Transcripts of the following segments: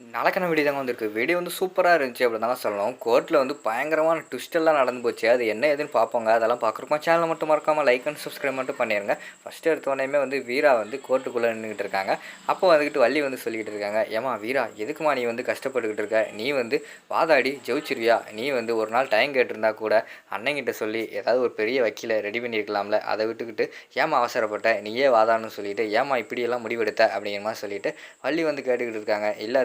நலக்கண video தாங்க வந்திருக்கு. Video வந்து சூப்பராக இருந்துச்சு அப்படி தான் சொல்லணும் கோர்ட்டில் வந்து பயங்கரமான ட்விஸ்டெல்லாம் நடந்து போச்சு. அது என்ன ஏதுன்னு பார்ப்போங்க. அதெல்லாம் பார்க்குறப்போ சேனல் மட்டும் மறக்காமல் லைக் அண்ட் சப்ஸ்கிரைப் மட்டும் பண்ணிடுங்க ஃபஸ்ட்டு எடுத்தோடனே வந்து வீரா வந்து கோர்ட்டுக்குள்ளே நின்றுக்கிட்டு இருக்காங்க. அப்போ வந்துக்கிட்டு வள்ளி வந்து சொல்லிக்கிட்டு இருக்காங்க. ஏமா வீரா எதுக்குமா நீ வந்து கஷ்டப்பட்டுக்கிட்டு இருக்க? நீ வந்து வாதாடி ஜெயிச்சிருவியா? நீ வந்து ஒரு நாள் டைம் கேட்டிருந்தா கூட அண்ணங்கிட்ட சொல்லி ஏதாவது ஒரு பெரிய வக்கீலை ரெடி பண்ணியிருக்கலாம்ல அதை விட்டுக்கிட்டு ஏமா அவசரப்பட்ட? நீயே வாதான்னு சொல்லிட்டு ஏமா இப்படியெல்லாம் முடிவெடுத்த? அப்படிங்கிற மாதிரி சொல்லிட்டு வள்ளி வந்து கேட்டுக்கிட்டு இருக்காங்க. இல்லை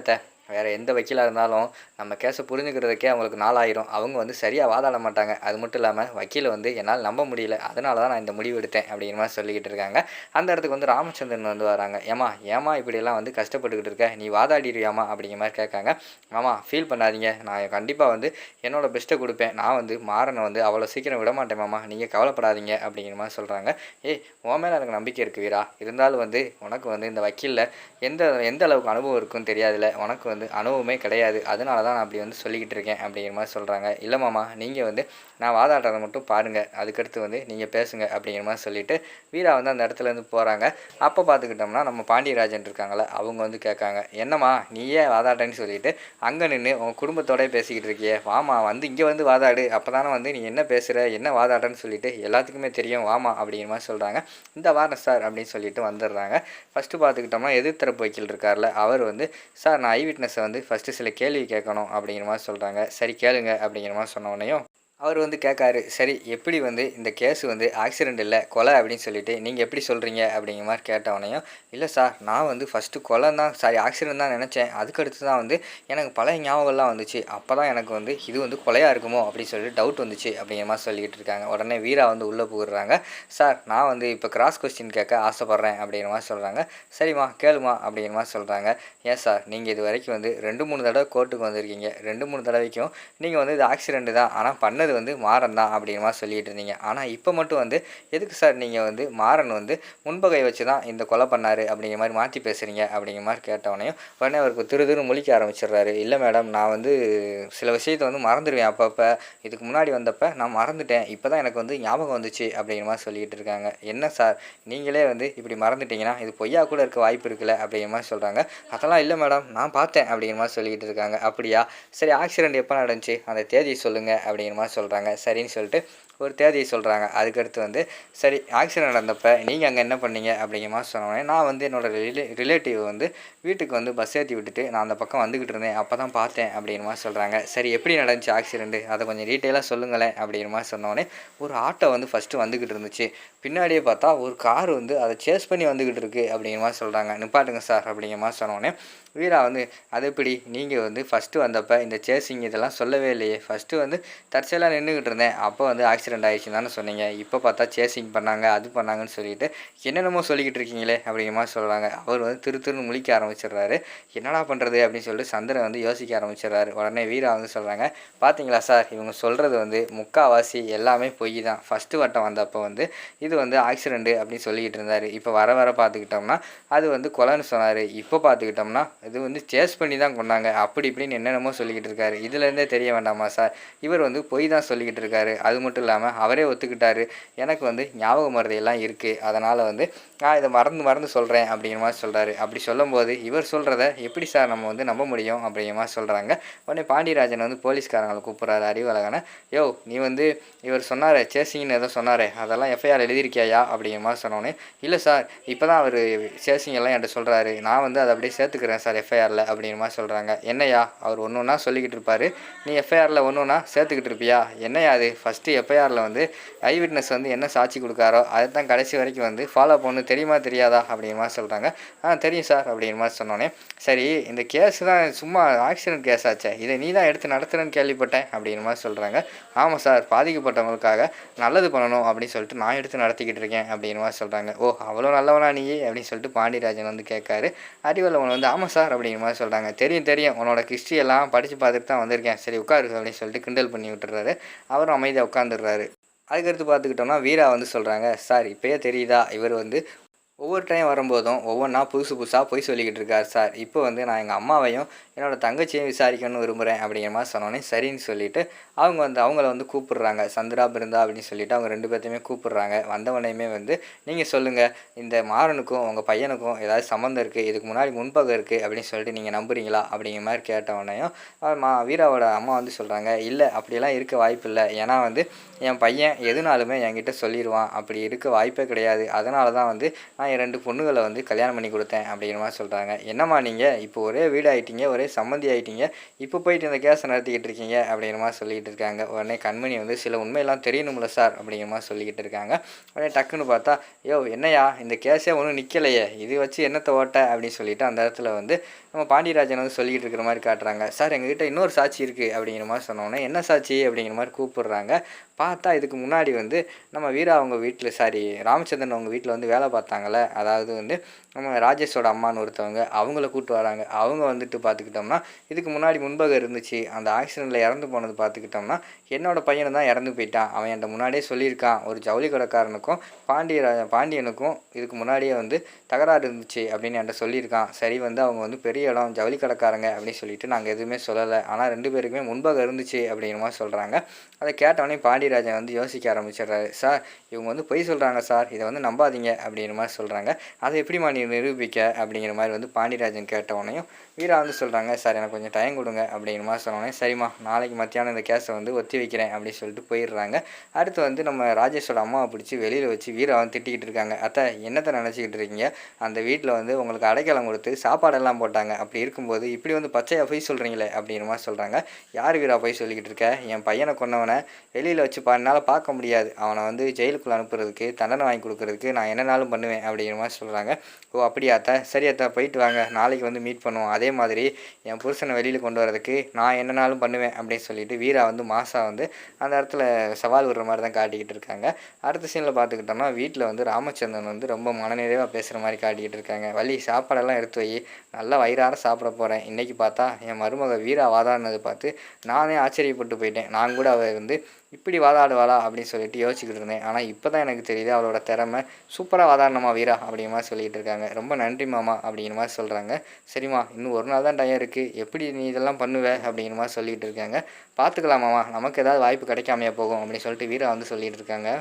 வேறு எந்த வக்கீலாக இருந்தாலும் நம்ம கேஸை புரிஞ்சுக்கிறதுக்கே அவங்களுக்கு நாளாயிரும். அவங்க வந்து சரியாக வாதாட மாட்டாங்க. அது மட்டும் இல்லாமல் வக்கீலை வந்து என்னால் நம்ப முடியல. அதனால தான் நான் இந்த முடிவு எடுத்தேன் அப்படிங்கிற மாதிரி சொல்லிக்கிட்டு இருக்காங்க. அந்த இடத்துக்கு வந்து ராமச்சந்திரன் வந்து வராங்க. ஏமா ஏமா இப்படியெல்லாம் வந்து கஷ்டப்பட்டுக்கிட்டு இருக்க? நீ வாதாடிடுவியாமா அப்படிங்கிற மாதிரி கேட்காங்க. ஆமாம் ஃபீல் பண்ணாதீங்க. நான் கண்டிப்பாக வந்து என்னோட பெஸ்ட்டை கொடுப்பேன். நான் வந்து மாறனை வந்து அவ்வளோ சீக்கிரம் விட மாட்டேன் மாமா. நீங்கள் கவலைப்படாதீங்க அப்படிங்கிற மாதிரி சொல்கிறாங்க ஏய் உன் மேலே எனக்கு நம்பிக்கை இருக்குது வீரா. இருந்தாலும் வந்து உனக்கு வந்து இந்த வக்கீலில் எந்த எந்த அளவுக்கு அனுபவம் இருக்குன்னு தெரியாதுல்ல. உனக்கு வந்து அனுபவமே கிடையாது. அதனால தான் நான் அப்படி வந்து சொல்லிக்கிட்டு இருக்கேன் அப்படிங்கிற மாதிரி சொல்கிறாங்க இல்லை மாமா நீங்கள் வந்து நான் வாதாடுறதை மட்டும் பாருங்கள் அதுக்கடுத்து வந்து நீங்கள் பேசுங்க அப்படிங்கிற மாதிரி சொல்லிவிட்டு வீரா வந்து அந்த இடத்துல இருந்து போகிறாங்க அப்போ பார்த்துக்கிட்டோம்னா நம்ம பாண்டியராஜன் இருக்காங்களே அவங்க வந்து கேட்காங்க. என்னம்மா நீயே வாதாட்டேன்னு சொல்லிட்டு அங்கே நின்று உங்கள் குடும்பத்தோடய பேசிக்கிட்டு இருக்கியே. வாமா வந்து இங்கே வந்து வாதாடு. அப்போ தானே வந்து நீ என்ன பேசுகிற என்ன வாதாடுறன்னு சொல்லிட்டு எல்லாத்துக்குமே தெரியும். வாமா அப்படிங்கிற மாதிரி சொல்கிறாங்க இந்த வாரம் சார் அப்படின்னு சொல்லிட்டு வந்துடுறாங்க. ஃபஸ்ட்டு பார்த்துக்கிட்டோம்னா எதிர்த்தரப்பு வக்கீல் இருக்கார்ல அவர் வந்து சார் நான் ஐ வந்து ஃபஸ்ட்டு சில கேள்வி கேட்கணும் அப்படிங்கிற மாதிரி சொல்கிறாங்க சரி கேளுங்க அப்படிங்கிற மாதிரி சொன்ன உடனேயும் அவர் வந்து கேட்காரு சரி எப்படி வந்து இந்த கேஸ் வந்து ஆக்சிடெண்ட் இல்லை கொலை அப்படின்னு சொல்லிட்டு நீங்கள் எப்படி சொல்கிறீங்க அப்படிங்கிற மாதிரி கேட்டவனையும் இல்லை சார் நான் வந்து ஃபஸ்ட்டு கொலை தான் சாரி ஆக்சிடெண்ட் தான் நினச்சேன். அதுக்கடுத்து தான் வந்து எனக்கு பழைய ஞாபகம்லாம் வந்துச்சு. அப்போ தான் எனக்கு வந்து இது வந்து கொலையாக இருக்குமோ? அப்படின்னு சொல்லிட்டு டவுட் வந்துச்சு அப்படிங்கிற மாதிரி சொல்லிக்கிட்டு இருக்காங்க. உடனே வீரா வந்து உள்ளே போகிறாங்க. சார் நான் வந்து இப்போ கிராஸ் கொஸ்டின் கேட்க ஆசைப்பட்றேன் அப்படிங்கிற மாதிரி சொல்கிறாங்க சரிம்மா கேளுமா அப்படிங்கிற மாதிரி சொல்கிறாங்க ஏன் சார் நீங்கள் இது வரைக்கும் வந்து ரெண்டு மூணு தடவை கோர்ட்டுக்கு வந்திருக்கீங்க. ரெண்டு மூணு தடவைக்கும் நீங்கள் வந்து இது ஆக்சிடெண்ட்டு தான். ஆனால் பண்ணது வந்து மாறன் தான் அப்படிங்கிற மாதிரி சொல்லிட்டு இருந்தீங்க. ஆனால் இப்போ மட்டும் வந்து எதுக்கு சார் நீங்கள் வந்து மாறன் வந்து முன்பகை வச்சு தான் இந்த கொலை பண்ணார் அப்படிங்கிற மாதிரி மாற்றி பேசுகிறீங்க அப்படிங்கிற மாதிரி கேட்டவனையும் உடனே அவருக்கு திரு திரு முழிக்க ஆரம்பிச்சிடுறாரு. இல்லை மேடம் நான் வந்து சில விஷயத்தை வந்து மறந்துடுவேன் அப்பப்போ. இதுக்கு முன்னாடி வந்தப்போ நான் மறந்துட்டேன். இப்போ தான் எனக்கு வந்து ஞாபகம் வந்துச்சு அப்படிங்கிற மாதிரி சொல்லிட்டு இருக்காங்க. என்ன சார் நீங்களே வந்து இப்படி மறந்துட்டீங்கன்னா இது பொய்யா கூட இருக்க வாய்ப்பு இருக்குல்ல? அப்படிங்கிற மாதிரி சொல்கிறாங்க அதெல்லாம் இல்லை மேடம் நான் பார்த்தேன் அப்படிங்கிற மாதிரி சொல்லிக்கிட்டு இருக்காங்க. அப்படியா? சரி ஆக்சிடெண்ட் எப்போ நடந்துச்சு? அந்த தேதியை சொல்லுங்கள் அப்படிங்கிற மாதிரி சொல்கிறாங்க சரின்னு சொல்லிட்டு ஒரு தேதியை சொல்கிறாங்க அதுக்கடுத்து வந்து சரி ஆக்சிடென்ட் நடந்தப்போ நீங்கள் அங்கே என்ன பண்ணீங்க? அப்படிங்கிற மாதிரி சொன்னோடனே நான் வந்து என்னோட ரிலே ரிலேட்டிவ் வந்து வீட்டுக்கு வந்து பஸ் ஏற்றி விட்டுட்டு நான் அந்த பக்கம் வந்துக்கிட்டு இருந்தேன். அப்போ தான் பார்த்தேன் அப்படிங்கிற மாதிரி சொல்கிறாங்க சரி எப்படி நடந்துச்சு ஆக்சிடெண்ட்டு அதை கொஞ்சம் டீட்டெயிலாக சொல்லுங்களேன் அப்படிங்கிற மாதிரி சொன்னோடனே ஒரு ஆட்டோ வந்து ஃபஸ்ட்டு வந்துக்கிட்டு இருந்துச்சு. பின்னாடியே பார்த்தா ஒரு கார் வந்து அதை சேஸ் பண்ணி வந்துக்கிட்டு இருக்கு அப்படிங்கிற மாதிரி சொல்கிறாங்க நிப்பாட்டுங்க சார் அப்படிங்கிற மாதிரி சொன்னோடனே வீரா வந்து அது எப்படி? நீங்கள் வந்து ஃபஸ்ட்டு வந்தப்போ இந்த சேசிங் இதெல்லாம் சொல்லவே இல்லையே. ஃபஸ்ட்டு வந்து தற்செயலாக நின்றுக்கிட்டு இருந்தேன். அப்போ வந்து ஆக்சிடென்ட் ஆயிடுச்சுன்னு தானே சொன்னீங்க. இப்போ பார்த்தா சேசிங் பண்ணாங்க அது பண்ணாங்கன்னு சொல்லிட்டு என்னென்னமோ சொல்லிக்கிட்டு இருக்கீங்களே அப்படிங்கிற மாதிரி சொல்கிறாங்க அவர் வந்து திரு திருன்னு முழிக்க ஆரம்பிச்சிடுறாரு. என்னடா பண்ணுறது அப்படின்னு சொல்லிட்டு சந்திரன் வந்து யோசிக்க ஆரம்பிச்சிடுறாரு. உடனே வீரா வந்து சொல்கிறாங்க பார்த்தீங்களா சார் இவங்க சொல்கிறது வந்து முக்காவாசி எல்லாமே பொய் தான். ஃபஸ்ட்டு வட்டம் வந்தப்போ வந்து இது வந்து ஆக்சிடெண்ட்டு அப்படின்னு சொல்லிக்கிட்டு இருந்தார். இப்போ வர வர பார்த்துக்கிட்டோம்னா அது வந்து கொலைன்னு சொன்னார். இப்போ பார்த்துக்கிட்டோம்னா இது வந்து சேஸ் பண்ணி தான் கொண்டாங்க. அப்படி இப்படின்னு என்னென்னமோ சொல்லிக்கிட்டு இருக்காரு. இதுலேருந்தே தெரிய வேண்டாமா சார்? இவர் வந்து பொய் தான் சொல்லிக்கிட்டு இருக்காரு. அது மட்டும் இல்லாமல் அவரே ஒத்துக்கிட்டாரு. எனக்கு வந்து ஞாபக மருதையெல்லாம் இருக்குது அதனால் வந்து நான் இதை மறந்து மறந்து சொல்கிறேன் அப்படிங்கிற மாதிரி சொல்கிறாரு அப்படி சொல்லும்போது இவர் சொல்கிறத எப்படி சார் நம்ம வந்து நம்ப முடியும்? அப்படிங்கிற மாதிரி சொல்கிறாங்க உடனே பாண்டியராஜன் வந்து போலீஸ்காரங்களை கூப்பிட்றாரு அறிவழகனை. யோ நீ வந்து இவர் சொன்னார் சேசிங்னு ஏதோ சொன்னார் அதெல்லாம் எஃப்ஐஆர் எழுதியிருக்கியா அப்படிங்கிற மாதிரி சொன்னோன்னே இல்லை சார் இப்போ தான் அவர் சேசிங் எல்லாம் என்கிட்ட சொல்கிறாரு நான் வந்து அதை அப்படியே சேர்த்துக்கிறேன் சார் எஃப்ஐஆரில் அப்படிங்கிற மாதிரி சொல்கிறாங்க என்னையா அவர் ஒன்று ஒன்றா சொல்லிக்கிட்டு இருப்பார். நீ எஃப்ஐஆரில் ஒன்று ஒன்றா சேர்த்துக்கிட்டு இருப்பியா? என்னையா அது? ஃபஸ்ட்டு எஃப்ஐஆர் எஃப்ஐஆரில் வந்து ஐ விட்னஸ் வந்து என்ன சாட்சி கொடுக்காரோ அதை தான் கடைசி வரைக்கும் வந்து ஃபாலோ பண்ணு தெரியுமா தெரியாதா அப்படிங்கிற மாதிரி சொல்கிறாங்க ஆ தெரியும் சார் அப்படிங்கிற மாதிரி சொன்னோன்னே சரி இந்த கேஸ் தான் சும்மா ஆக்சிடென்ட் கேஸ் ஆச்சே இதை நீ தான் எடுத்து நடத்துகிறேன்னு கேள்விப்பட்டேன் அப்படிங்கிற மாதிரி சொல்கிறாங்க ஆமாம் சார் பாதிக்கப்பட்டவங்களுக்காக நல்லது பண்ணணும் அப்படின்னு சொல்லிட்டு நான் எடுத்து நடத்திக்கிட்டு இருக்கேன் அப்படிங்கிற மாதிரி சொல்கிறாங்க ஓ அவ்வளோ நல்லவனா நீ அப்படின்னு சொல்லிட்டு பாண்டியராஜன் வந்து கேட்காரு. அறிவல்லவன் வந்து ஆமாம் சார் அப்படிங்கிற மாதிரி சொல்கிறாங்க தெரியும் தெரியும் உன்னோட ஹிஸ்ட்ரி எல்லாம் படித்து பார்த்துட்டு தான் வந்திருக்கேன். சரி உட்காரு அப்படின்னு சொல்லிட்டு கிண்டல் பண்ணி விட்டுறாரு அவரும் அமைதியாக உட்காந்துடுறாரு அதுக்கடுத்து பார்த்துக்கிட்டோம்னா வீரா வந்து சொல்கிறாங்க சார் இப்போயே தெரியுதா? இவர் வந்து ஒவ்வொரு டைம் வரும்போதும் ஒவ்வொன்றா புதுசு புதுசாக பொய் சொல்லிக்கிட்டு இருக்கார் சார். இப்போ வந்து நான் எங்கள் அம்மாவையும் என்னோட தங்கச்சியும் விசாரிக்கணும்னு விரும்புகிறேன் அப்படிங்கிற மாதிரி சொன்னோன்னே சரின்னு சொல்லிட்டு அவங்க வந்து அவங்கள வந்து கூப்பிடுறாங்க. சந்திரா பிருந்தா அப்படின்னு சொல்லிட்டு அவங்க ரெண்டு பேர்த்தையுமே கூப்பிடுறாங்க. வந்தவனையுமே வந்து நீங்கள் சொல்லுங்கள் இந்த மாறனுக்கும் உங்கள் பையனுக்கும் ஏதாவது சம்மந்தம் இருக்குது இதுக்கு முன்னாடி முன்பகம் இருக்குது அப்படின்னு சொல்லிட்டு நீங்கள் நம்புறீங்களா? அப்படிங்கிற மாதிரி கேட்டவனையும் மா வீராவோட அம்மா வந்து சொல்கிறாங்க இல்லை அப்படியெல்லாம் இருக்க வாய்ப்பு இல்லை. ஏன்னா வந்து என் பையன் எதுனாலுமே என்கிட்ட சொல்லிடுவான் அப்படி இருக்க வாய்ப்பே கிடையாது. அதனால தான் வந்து நான் என் ரெண்டு பொண்ணுகளை வந்து கல்யாணம் பண்ணி கொடுத்தேன். அப்படிங்கிற மாதிரி சொல்கிறாங்க என்னம்மா நீங்கள் இப்போ ஒரே வீடு ஆகிட்டீங்க ஒரே சம்மந்தி ஆயிட்டீங்க. இப்போ போயிட்டு இந்த கேஸை நடத்திக்கிட்டு இருக்கீங்க அப்படிங்கிற மாதிரி சொல்லிக்கிட்டு இருக்காங்க. உடனே கண்மணி வந்து சில உண்மையெல்லாம் தெரியணும்ல சார் அப்படிங்கிற மாதிரி சொல்லிக்கிட்டு இருக்காங்க. உடனே டக்குன்னு பார்த்தா யோ என்னையா இந்த கேஸே ஒன்றும் நிற்கலையே இது வச்சு என்னத்தை ஓட்ட? அப்படின்னு சொல்லிட்டு அந்த இடத்துல வந்து நம்ம பாண்டியராஜன் வந்து சொல்லிக்கிட்டு இருக்கிற மாதிரி காட்டுறாங்க. சார் எங்ககிட்ட இன்னொரு சாட்சி இருக்குது அப்படிங்கிற மாதிரி சொன்னோன்னே என்ன சாட்சி? அப்படிங்கிற மாதிரி கூப்பிடுறாங்க. பார்த்தா இதுக்கு முன்னாடி வந்து நம்ம வீரா அவங்க வீட்டில் சாரி ராமச்சந்திரன் அவங்க வீட்டில் வந்து வேலை பார்த்தாங்கல்ல. அதாவது வந்து நம்ம ராஜேஷோட அம்மான்னு ஒருத்தவங்க அவங்கள கூப்பிட்டு வராங்க. அவங்க வந்துட்டு பார்த்துக்கிட்டோம்னா இதுக்கு முன்னாடி முன்பகம் இருந்துச்சு. அந்த ஆக்சிடெண்ட்டில் இறந்து போனது பார்த்துக்கிட்டோம்னா என்னோட பையனை தான் இறந்து போயிட்டான். அவன் என்கிட்ட முன்னாடியே சொல்லியிருக்கான். ஒரு ஜவுளி கடைக்காரனுக்கும் பாண்டியராஜ பாண்டியனுக்கும் இதுக்கு முன்னாடியே வந்து தகராறு இருந்துச்சு அப்படின்னு என்கிட்ட சொல்லியிருக்கான். சரி வந்து அவங்க வந்து பெரிய இடம் ஜவுளி கடைக்காரங்க அப்படின்னு சொல்லிட்டு நாங்கள் எதுவுமே சொல்லலை. ஆனால் ரெண்டு பேருக்குமே முன்பாக இருந்துச்சு அப்படிங்கிற மாதிரி சொல்கிறாங்க அதை கேட்டவொடனே பாண்டியராஜன் வந்து யோசிக்க ஆரம்பிச்சிடுறாரு. சார் இவங்க வந்து பொய் சொல்கிறாங்க சார். இதை வந்து நம்பாதீங்க அப்படிங்கிற மாதிரி சொல்கிறாங்க அதை எப்படிமா நீ நிரூபிக்க? அப்படிங்கிற மாதிரி வந்து பாண்டியராஜன் கேட்டவொடனையும் வீரா வந்து சொல்கிறாங்க சார் எனக்கு கொஞ்சம் டைம் கொடுங்க அப்படிங்கிற மாதிரி சொன்னோடனே சரிம்மா நாளைக்கு மத்தியானம் இந்த கேஸை வந்து ஒத்தி வைக்கிறேன் அப்படின்னு சொல்லிட்டு போயிடுறாங்க. அடுத்து வந்து நம்ம ராஜேஷோட அம்மாவை பிடிச்சி வெளியில் வச்சு வீரா வந்து திட்டிக்கிட்டு இருக்காங்க. அத்தை என்னத்தை நினச்சிக்கிட்டு இருக்கீங்க? அந்த வீட்டில் வந்து உங்களுக்கு அடைக்கலம் கொடுத்து சாப்பாடெல்லாம் போட்டாங்க. அப்படி இருக்கும்போது இப்படி வந்து பச்சையாக போய் சொல்கிறீங்களே அப்படிங்கிற மாதிரி சொல்கிறாங்க யார் வீரா போய் சொல்லிக்கிட்டு இருக்க? என் பையனை கொண்டவனை வெளியில் வச்சு பா என்னால் பார்க்க முடியாது. அவனை வந்து ஜெயிலுக்குள்ளே அனுப்புறதுக்கு தண்டனை வாங்கி கொடுக்குறதுக்கு நான் என்னனாலும் பண்ணுவேன்? அப்படிங்கிற மாதிரி சொல்கிறாங்க ஓ அப்படியாத்தா சரியாத்தா சரி அத்தா போயிட்டு வாங்க. நாளைக்கு வந்து மீட் பண்ணுவோம். அதே மாதிரி என் புருஷனை வெளியில் கொண்டு வரதுக்கு நான் என்னனாலும் பண்ணுவேன்? அப்படின்னு சொல்லிட்டு வீரா வந்து மாசா வந்து அந்த இடத்துல சவால் விடுற மாதிரி தான் காட்டிக்கிட்டு இருக்காங்க. அடுத்த சீனில் பார்த்துக்கிட்டோம்னா வீட்டில் வந்து ராமச்சந்திரன் வந்து ரொம்ப மனநிறைவாக பேசுகிற மாதிரி காட்டிக்கிட்டு இருக்காங்க. வழி சாப்பாடெல்லாம் எடுத்து வை. நல்லா வயிறார சாப்பிட போகிறேன் இன்றைக்கி பார்த்தா என் மருமக வீரா வாதாடினதை பார்த்து நானே ஆச்சரியப்பட்டு போயிட்டேன். நான் கூட அவள் வந்து இப்படி வாதாடுவாளா அப்படின்னு சொல்லிட்டு யோசிச்சுக்கிட்டு இருந்தேன். ஆனால் இப்போ தான் எனக்கு தெரியுது அவளோட திறமை சூப்பராக வாதாடணுமா வீரா அப்படிமா சொல்லிகிட்டு இருக்காங்க. ரொம்ப நன்றி மாமா அப்படிங்கிற மாதிரி சொல்கிறாங்க சரிம்மா இன்னும் ஒரு நாள் தான் டைம் இருக்குது எப்படி நீ இதெல்லாம் பண்ணுவ அப்படிங்கிற மாதிரி சொல்லிகிட்டு இருக்காங்க. பார்த்துக்கலாம் மாமா. நமக்கு ஏதாவது வாய்ப்பு கிடைக்காமையா போகும் அப்படின்னு சொல்லிட்டு வீரா வந்து சொல்லிகிட்டு இருக்காங்க.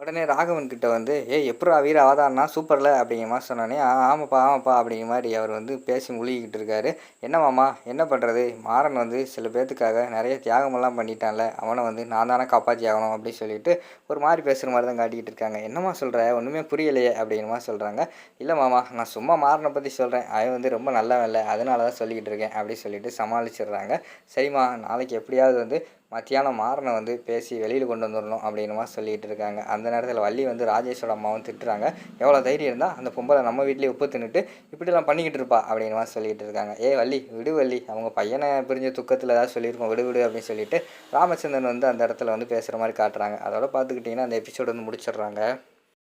உடனே ராகவன் கிட்ட வந்து ஏய் எப்படா வீர அவதாரனா சூப்பரில்? அப்படிங்கிற மாதிரி சொன்னோன்னே ஆ ஆமாப்பா ஆமாப்பா அப்படிங்கிற மாதிரி அவர் வந்து பேசி முழுகிக்கிட்டு இருக்காரு. என்ன மாமா என்ன பண்ணுறது மாறன் வந்து சில பேர்த்துக்காக நிறைய தியாகமெல்லாம் பண்ணிட்டான்ல. அவனை வந்து நான் தானே காப்பாற்றி ஆகணும் அப்படின்னு சொல்லிட்டு ஒரு மாதிரி பேசுகிற மாதிரி தான் காட்டிக்கிட்டு இருக்காங்க. என்னம்மா சொல்கிற ஒன்றுமே புரியலையே அப்படிங்கிற மாதிரி சொல்கிறாங்க இல்லை மாமா நான் சும்மா மாறனை பற்றி சொல்கிறேன் அவன் வந்து ரொம்ப நல்லவன் இல்லை. அதனால தான் சொல்லிக்கிட்டு இருக்கேன் அப்படின்னு சொல்லிட்டு சமாளிச்சிடுறாங்க. சரிம்மா நாளைக்கு எப்படியாவது வந்து மத்தியானம் மாறனை வந்து பேசி வெளியில் கொண்டு வந்துடணும் அப்படின்னு சொல்லிகிட்டு இருக்காங்க. அந்த நேரத்தில் வள்ளி வந்து ராஜேஷோட அம்மாவும் திட்டுறாங்க. எவ்வளோ தைரியம் இருந்தால் அந்த பொம்பளை நம்ம வீட்லேயே உப்பு தின்னுட்டு இப்படிலாம் பண்ணிக்கிட்டு இருப்பா அப்படின்னு சொல்லிகிட்டு இருக்காங்க. ஏ வள்ளி விடு வள்ளி அவங்க பையனை பிரிஞ்ச துக்கத்தில் ஏதாவது சொல்லியிருக்கோம் விடு விடு அப்படின்னு சொல்லிட்டு ராமச்சந்திரன் வந்து அந்த இடத்துல வந்து பேசுகிற மாதிரி காட்டுறாங்க. அதோட பார்த்துக்கிட்டிங்கன்னா அந்த எபிசோடு வந்து முடிச்சிடுறாங்க.